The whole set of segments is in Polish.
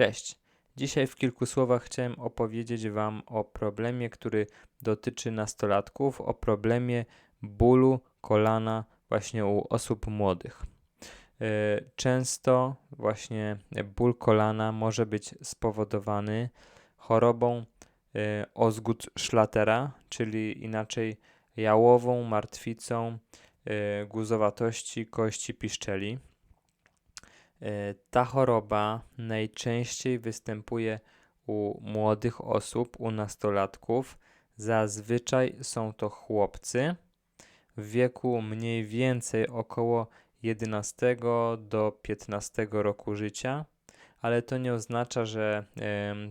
Cześć. Dzisiaj w kilku słowach chciałem opowiedzieć Wam o problemie, który dotyczy nastolatków, o problemie bólu kolana właśnie u osób młodych. E, często właśnie ból kolana może być spowodowany chorobą e, Osgood-Schlatera, czyli inaczej jałową martwicą e, guzowatości kości piszczeli. E, ta choroba najczęściej występuje u młodych osób, u nastolatków. Zazwyczaj są to chłopcy w wieku mniej więcej około 11 do 15 roku życia, ale to nie oznacza, że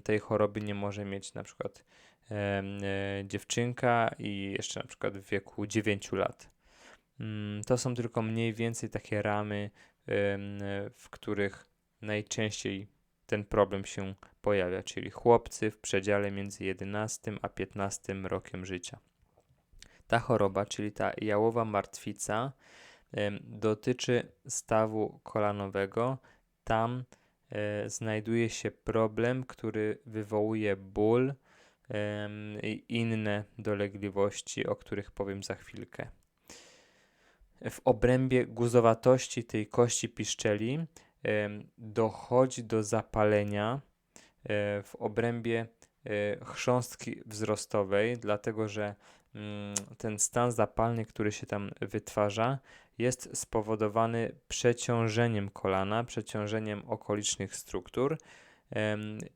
tej choroby nie może mieć na przykład e, dziewczynka i jeszcze na przykład w wieku 9 lat. Mm, to są tylko mniej więcej takie ramy w których najczęściej ten problem się pojawia, czyli chłopcy w przedziale między 11 a 15 rokiem życia. Ta choroba, czyli ta jałowa martwica, dotyczy stawu kolanowego. Tam e, znajduje się problem, który wywołuje ból i inne dolegliwości, o których powiem za chwilkę w obrębie guzowatości tej kości piszczeli dochodzi do zapalenia w obrębie e, chrząstki wzrostowej, dlatego że mm, ten stan zapalny, który się tam wytwarza, jest spowodowany przeciążeniem kolana, przeciążeniem okolicznych struktur.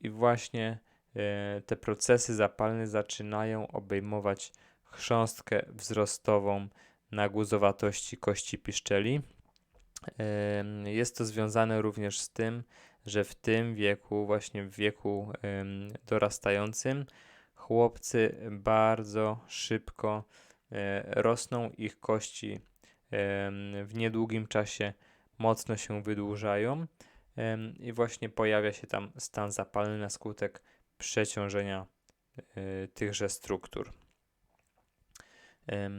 I właśnie e, te procesy zapalne zaczynają obejmować chrząstkę wzrostową na guzowatości kości piszczeli. Jest to związane również z tym, że w tym wieku, właśnie w wieku dorastającym, chłopcy bardzo szybko e, rosną, ich kości w niedługim czasie mocno się wydłużają i właśnie pojawia się tam stan zapalny na skutek przeciążenia e, tychże struktur. E,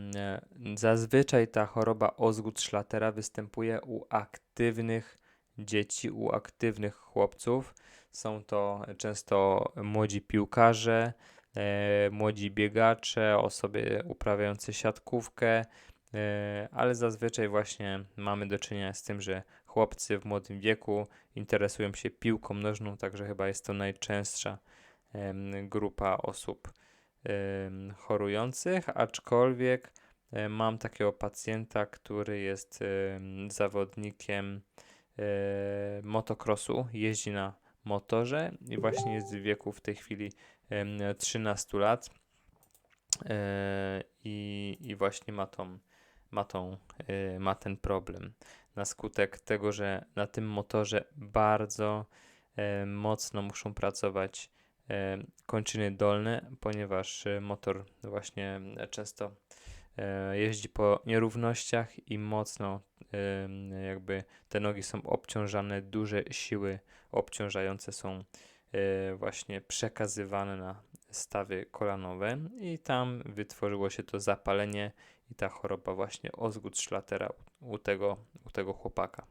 zazwyczaj ta choroba Osgood-Schlatera występuje u aktywnych dzieci, u aktywnych chłopców. Są to często młodzi piłkarze, e, młodzi biegacze, osoby uprawiające siatkówkę, e, ale zazwyczaj właśnie mamy do czynienia z tym, że chłopcy w młodym wieku interesują się piłką nożną, także chyba jest to najczęstsza grupa osób chorujących, aczkolwiek mam takiego pacjenta, który jest zawodnikiem motocrossu, jeździ na motorze i właśnie jest w wieku w tej chwili 13 lat e, i, i właśnie ma, tą, ma, tą, e, ma ten problem. Na skutek tego, że na tym motorze bardzo mocno muszą pracować kończyny dolne, ponieważ e, motor właśnie e, często jeździ po nierównościach i mocno jakby te nogi są obciążane, duże siły obciążające są właśnie przekazywane na stawy kolanowe i tam wytworzyło się to zapalenie i ta choroba właśnie Osgood-Schlatera u tego, u tego chłopaka.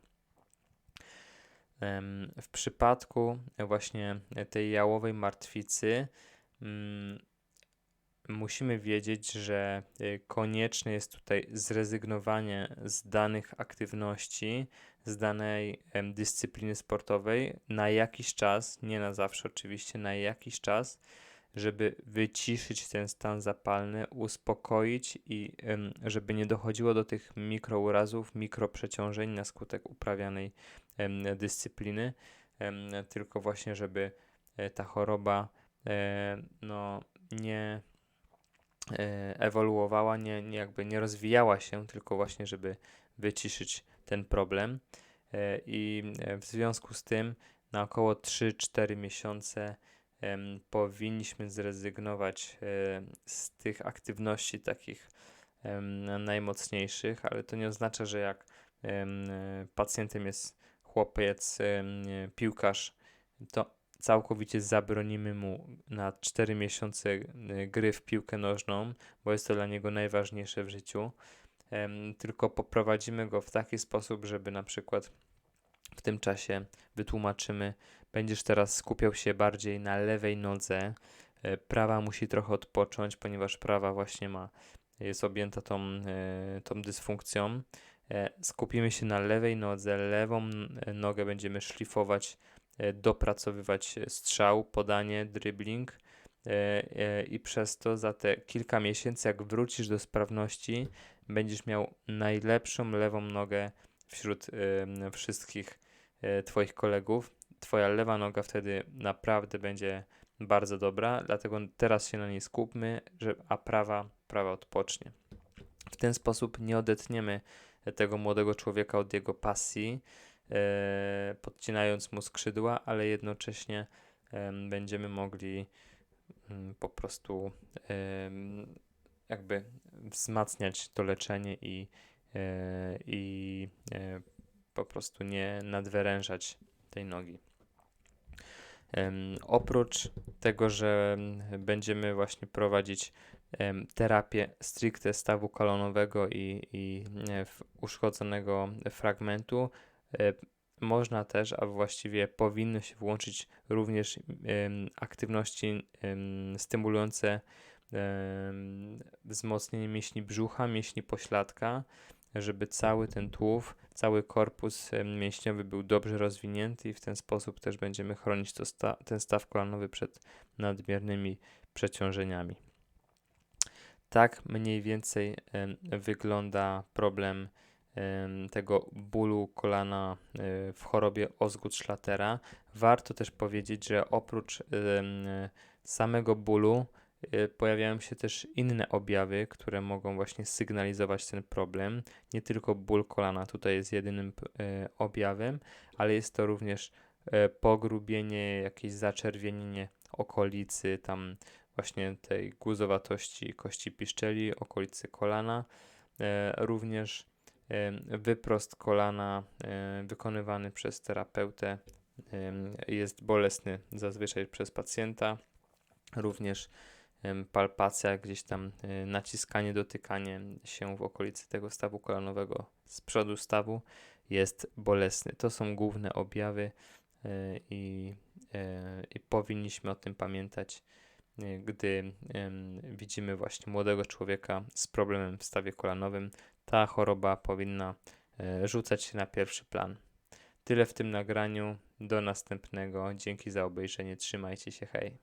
W przypadku właśnie tej jałowej martwicy mm, musimy wiedzieć, że y, konieczne jest tutaj zrezygnowanie z danych aktywności, z danej dyscypliny sportowej na jakiś czas, nie na zawsze oczywiście, na jakiś czas, żeby wyciszyć ten stan zapalny, uspokoić i żeby nie dochodziło do tych mikrourazów, mikroprzeciążeń na skutek uprawianej dyscypliny, tylko właśnie, żeby e, ta choroba e, no, nie e, ewoluowała, nie, nie jakby nie rozwijała się, tylko właśnie, żeby wyciszyć ten problem. I w związku z tym na około 3-4 miesiące powinniśmy zrezygnować z tych aktywności takich najmocniejszych, ale to nie oznacza, że jak pacjentem jest chłopiec, piłkarz, to całkowicie zabronimy mu na 4 miesiące gry w piłkę nożną, bo jest to dla niego najważniejsze w życiu. Tylko poprowadzimy go w taki sposób, żeby na przykład w tym czasie wytłumaczymy Będziesz teraz skupiał się bardziej na lewej nodze. E, Prawa musi trochę odpocząć, ponieważ prawa właśnie ma, jest objęta tą, e, tą dysfunkcją. E, Skupimy się na lewej nodze, lewą nogę będziemy szlifować, dopracowywać strzał, podanie, dribbling i przez to za te kilka miesięcy, jak wrócisz do sprawności, będziesz miał najlepszą lewą nogę wśród wszystkich Twoich kolegów. Twoja lewa noga wtedy naprawdę będzie bardzo dobra, dlatego teraz się na niej skupmy, że, a prawa, prawa odpocznie. W ten sposób nie odetniemy tego młodego człowieka od jego pasji, e, podcinając mu skrzydła, ale jednocześnie em, będziemy mogli mm, po prostu em, jakby wzmacniać to leczenie i, e, i e, po prostu nie nadwyrężać tej nogi. Oprócz tego, że będziemy właśnie prowadzić terapię stricte stawu kolonowego i, i e, uszkodzonego fragmentu, e, można też, a właściwie powinno się włączyć również aktywności stymulujące wzmocnienie mięśni brzucha, mięśni pośladka, żeby cały ten tułów, cały korpus mięśniowy był dobrze rozwinięty i w ten sposób też będziemy chronić to sta- ten staw kolanowy przed nadmiernymi przeciążeniami. Tak mniej więcej wygląda problem em, tego bólu kolana e, w chorobie Osgood-Schlatera. Warto też powiedzieć, że oprócz samego bólu pojawiają się też inne objawy, które mogą właśnie sygnalizować ten problem. Nie tylko ból kolana tutaj jest jedynym e, objawem, ale jest to również e, pogrubienie, jakieś zaczerwienienie okolicy tam właśnie tej guzowatości kości piszczeli, okolicy kolana. Również wyprost kolana wykonywany przez terapeutę jest bolesny zazwyczaj przez pacjenta. Również palpacja, gdzieś tam e, naciskanie, dotykanie się w okolicy tego stawu kolanowego z przodu stawu jest bolesny. To są główne objawy e, i, e, i powinniśmy o tym pamiętać, gdy widzimy właśnie młodego człowieka z problemem w stawie kolanowym. Ta choroba powinna rzucać się na pierwszy plan. Tyle w tym nagraniu. Do następnego. Dzięki za obejrzenie. Trzymajcie się. Hej.